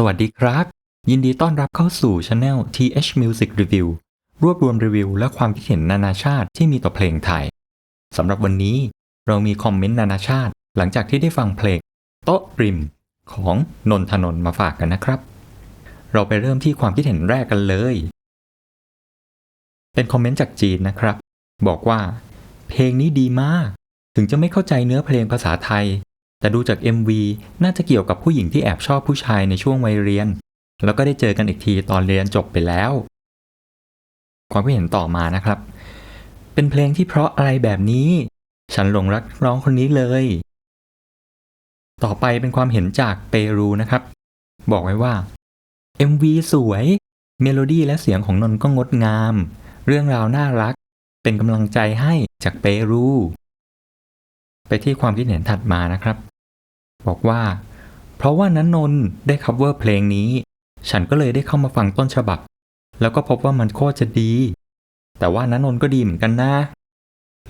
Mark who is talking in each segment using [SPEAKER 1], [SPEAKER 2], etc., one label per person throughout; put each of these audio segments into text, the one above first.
[SPEAKER 1] สวัสดีครับ ยินดีต้อนรับเข้าสู่ช anel TH Music Review รวบรวมรีวิวและความคิดเห็นนานาชาติที่มีต่อเพลงไทยสำหรับวันนี้เรามีคอมเมนต์นานาชาติ หลังจากที่ได้ฟังเพลง โต๊ะริม ของนนทนนท์มาฝากกันนะครับ เราไปเริ่มที่ความคิดเห็นแรกกันเลย เป็นคอมเมนต์จากจีนนะครับ บอกว่า เพลงนี้ดีมาก ถึงจะไม่เข้าใจเนื้อเพลงภาษาไทย แต่ดูจาก MV น่าจะเกี่ยวกับผู้หญิงที่แอบชอบผู้ชายในช่วงวัยเรียน แล้วก็ได้เจอกันอีกทีตอนเรียนจบไปแล้ว ความคิดเห็นต่อมานะครับ เป็นเพลงที่เพราะอะไรแบบนี้ ฉันหลงรักน้องคนนี้เลย ต่อไปเป็นความเห็นจากเปรูนะครับ บอกไว้ว่า MV สวย เมโลดี้และเสียงของนนก็งดงาม เรื่องราวน่ารัก เป็นกำลังใจให้จากเปรู ไปที่ความคิดเห็นถัดมานะครับ บอกว่า เพราะว่านันนน์ได้ cover เพลงนี้ ฉันก็เลยได้เข้ามาฟังต้นฉบับ แล้วก็พบว่ามันโคตรจะดี แต่ว่านันนน์ก็ดีเหมือนกันนะ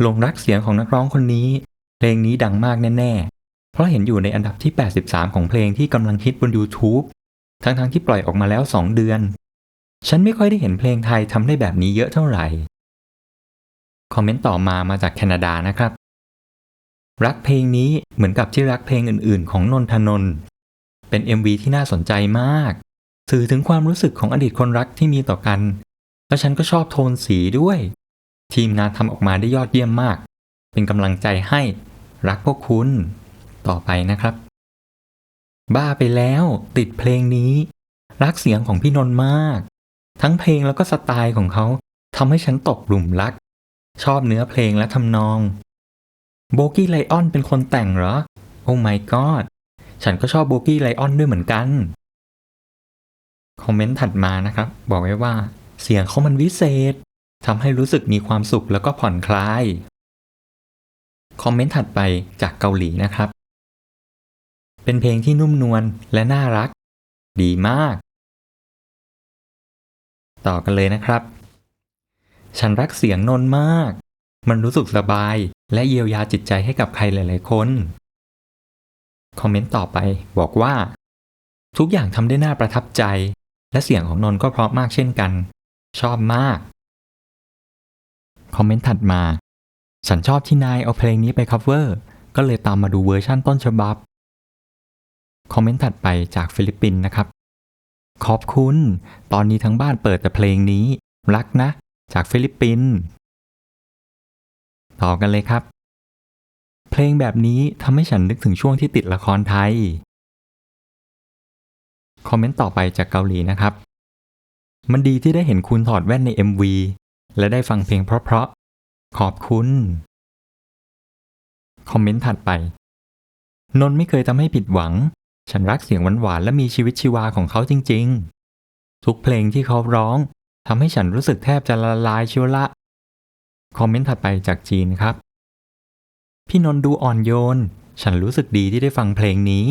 [SPEAKER 1] หลงรักเสียงของนักร้องคนนี้ เพลงนี้ดังมากแน่ๆ เพราะเห็นอยู่ในอันดับที่ 83 ของเพลงที่กำลังฮิตบน YouTube ทั้งๆที่ปล่อยออกมาแล้ว 2 เดือน ฉันไม่ค่อยได้เห็นเพลงไทยทำได้แบบนี้เยอะเท่าไหร่ คอมเมนต์ต่อมามาจากแคนาดานะครับ รักเพลงนี้เหมือนกับที่รักเพลงอื่น ๆ ของนนทนนท์เป็น MV ที่น่าสนใจมาก สื่อถึงความรู้สึกของอดีตคนรักที่มีต่อกัน แล้วฉันก็ชอบโทนสีด้วย ทีมงานทำออกมาได้ยอดเยี่ยมมาก เป็นกำลังใจให้รักพวกคุณ ต่อไปนะครับ บ้าไปแล้วติดเพลงนี้ รักเสียงของพี่นนท์มาก ทั้งเพลงแล้วก็สไตล์ของเขาทำให้ฉันตกหลุมรัก ชอบเนื้อเพลงและทำนอง โบกี้ไลออนเป็นคนแต่งเหรอ โอ้ my god ฉันก็ชอบโบกี้ไลออนด้วยเหมือนกัน คอมเมนต์ถัดมานะครับ บอกไว้ว่า เสียงเขามันวิเศษทำให้รู้สึกมีความสุขแล้วก็ผ่อนคลาย คอมเมนต์ถัดไปจากเกาหลีนะครับ เป็นเพลงที่นุ่มนวลและน่ารัก ดีมาก ต่อกันเลยนะครับ ฉันรักเสียงนนมาก มันรู้สึกสบาย และเยียวยาจิตใจให้กับใครหลาย ๆ คน คอมเมนต์ต่อไปบอกว่า ทุกอย่างทำได้น่าประทับใจ และเสียงของนนก็เพราะมากเช่นกัน ชอบมาก คอมเมนต์ถัดมา ฉันชอบที่นายเอาเพลงนี้ไป cover ก็เลยตามมาดูเวอร์ชั่นต้นฉบับ คอมเมนต์ถัดไปจากฟิลิปปินส์นะครับ ขอบคุณ ตอนนี้ทั้งบ้านเปิดแต่เพลงนี้ รักนะ จากฟิลิปปินส์ ต่อกันเลยครับ เพลงแบบนี้ทำให้ฉันนึกถึงช่วงที่ติดละครไทย คอมเมนต์ต่อไปจากเกาหลีนะครับ มันดีที่ได้เห็นคุณถอดแว่นใน MV และได้ฟังเพลงเพราะๆ ขอบคุณ คอมเมนต์ถัดไป นนท์ไม่เคยทำให้ผิดหวัง ฉันรักเสียงหวานๆและมีชีวิตชีวาของเขาจริง ๆ ทุกเพลงที่เขาร้องทำให้ฉันรู้สึกแทบจะละลายเชียวละ คอมเมนต์ถัดไปจากจีนครับ พี่นนท์ดูอ่อนโยน ฉันรู้สึกดีที่ได้ฟังเพลงนี้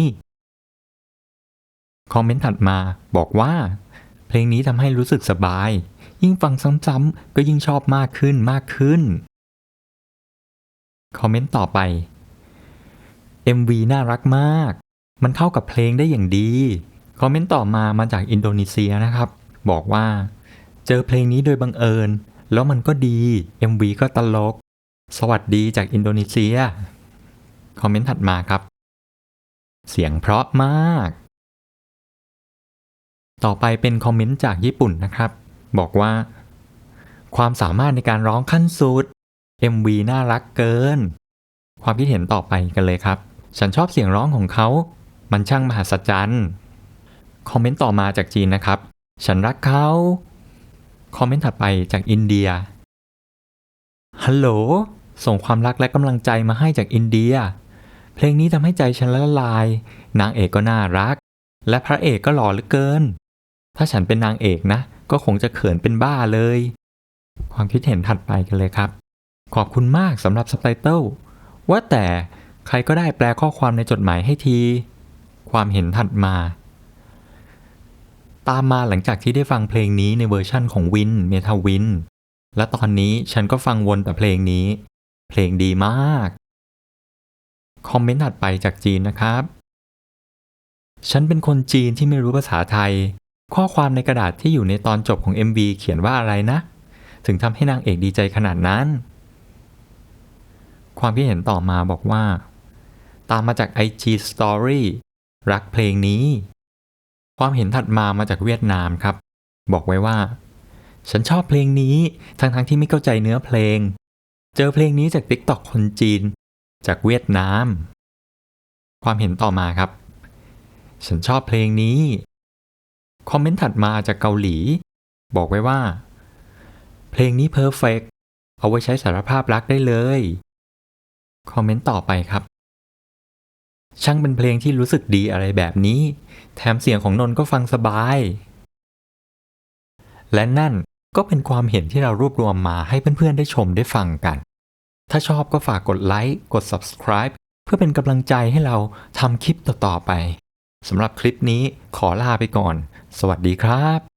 [SPEAKER 1] คอมเมนต์ถัดมาบอกว่า เพลงนี้ทำให้รู้สึกสบาย ยิ่งฟังซ้ำๆก็ยิ่งชอบมากขึ้นมากขึ้น คอมเมนต์ต่อไป MV น่ารักมาก มันเข้ากับเพลงได้อย่างดี คอมเมนต์ต่อมามาจากอินโดนีเซียนะครับ บอกว่า เจอเพลงนี้โดยบังเอิญ แล้วมันก็ดี MV ก็ตลก สวัสดีจากอินโดนีเซีย คอมเมนต์ถัดมาครับ เสียงเพราะมาก ต่อไปเป็นคอมเมนต์จากญี่ปุ่นนะครับ บอกว่า ความสามารถในการร้องขั้นสุด MV น่ารักเกิน ความคิดเห็นต่อไปกันเลยครับ ฉันชอบเสียงร้องของเขา มันช่างมหัศจรรย์ คอมเมนต์ต่อมาจากจีนนะครับ ฉันรักเขา คอมเมนต์ถัดไปจากอินเดีย ฮัลโหล ส่งความรักและกำลังใจมาให้จากอินเดีย เพลงนี้ทำให้ใจฉันละลาย นางเอกก็น่ารัก และพระเอกก็หล่อเหลือเกิน ถ้าฉันเป็นนางเอกนะ ก็คงจะเขินเป็นบ้าเลย ความคิดเห็นถัดไปกันเลยครับ ขอบคุณมากสำหรับซับไตเติลว่าแต่ใครก็ได้แปลข้อความในจดหมายให้ที ความเห็นถัดมา ตามมาหลังจากที่ได้ฟังเพลงนี้ในเวอร์ชั่นของวินเมทาวิน และตอนนี้ฉันก็ฟังวนแต่เพลงนี้ เพลงดีมาก คอมเมนต์ถัดไปจากจีนนะครับ ฉันเป็นคนจีนที่ไม่รู้ภาษาไทย ข้อความในกระดาษที่อยู่ในตอนจบของ MV เขียนว่าอะไรนะ ถึงทำให้นางเอกดีใจขนาดนั้น ความคิดเห็นต่อมาบอกว่า ตามมาจาก IG Story รักเพลงนี้ ความเห็นถัดมามาจากเวียดนามครับ บอกไว้ว่า ฉันชอบเพลงนี้ทั้งๆทที่ไม่เข้าใจเนื้อเพลง เจอเพลงนี้จาก TikTok คนจีน จากเวียดนาม ความเห็นต่อมาครับ ฉันชอบเพลงนี้ คอมเมนต์ถัดมาจากเกาหลี บอกไว้ว่า เพลงนี้เพอร์เฟกเอาไว้ใช้สารภาพรักได้เลย คอมเมนต์ต่อไปครับ ช่างเป็นเพลงที่รู้สึกดีอะไรแบบนี้ แถมเสียงของนนก็ฟังสบาย และนั่นก็เป็นความเห็นที่เรารวบรวมมาให้เพื่อนๆได้ชมได้ฟังกัน ถ้าชอบก็ฝากกดไลค์กด subscribe เพื่อเป็นกำลังใจให้เราทำคลิปต่อๆไปสำหรับคลิปนี้ขอลาไปก่อน สวัสดีครับ